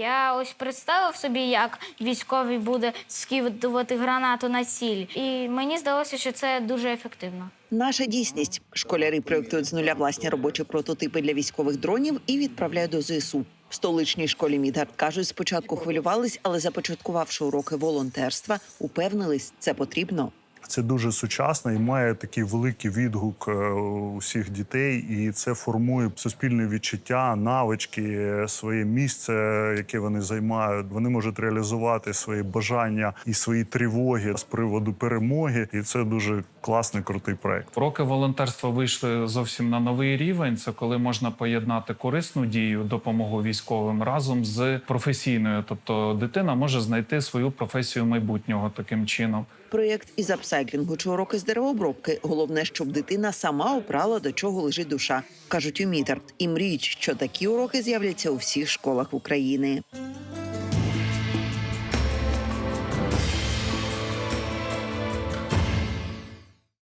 Я ось представив собі, як військовий буде скидувати гранату на ціль, і мені здалося, що це дуже ефективно. Наша дійсність. Школярі проєктують з нуля власні робочі прототипи для військових дронів і відправляють до ЗСУ. В столичній школі Мідгард кажуть, спочатку хвилювались, але започаткувавши уроки волонтерства, упевнились, це потрібно. Це дуже сучасно і має такий великий відгук е, у всіх дітей, і це формує суспільне відчуття, навички, своє місце, яке вони займають. Вони можуть реалізувати свої бажання і свої тривоги з приводу перемоги. І це дуже класний крутий проект. Роки волонтерства вийшли зовсім на новий рівень. Це коли можна поєднати корисну дію, допомогу військовим разом з професійною. Тобто дитина може знайти свою професію майбутнього таким чином. Проєкт із апсайклінгу чи уроки з деревообробки. Головне, щоб дитина сама обрала до чого лежить душа, кажуть у Мідгард. І мріють, що такі уроки з'являться у всіх школах України.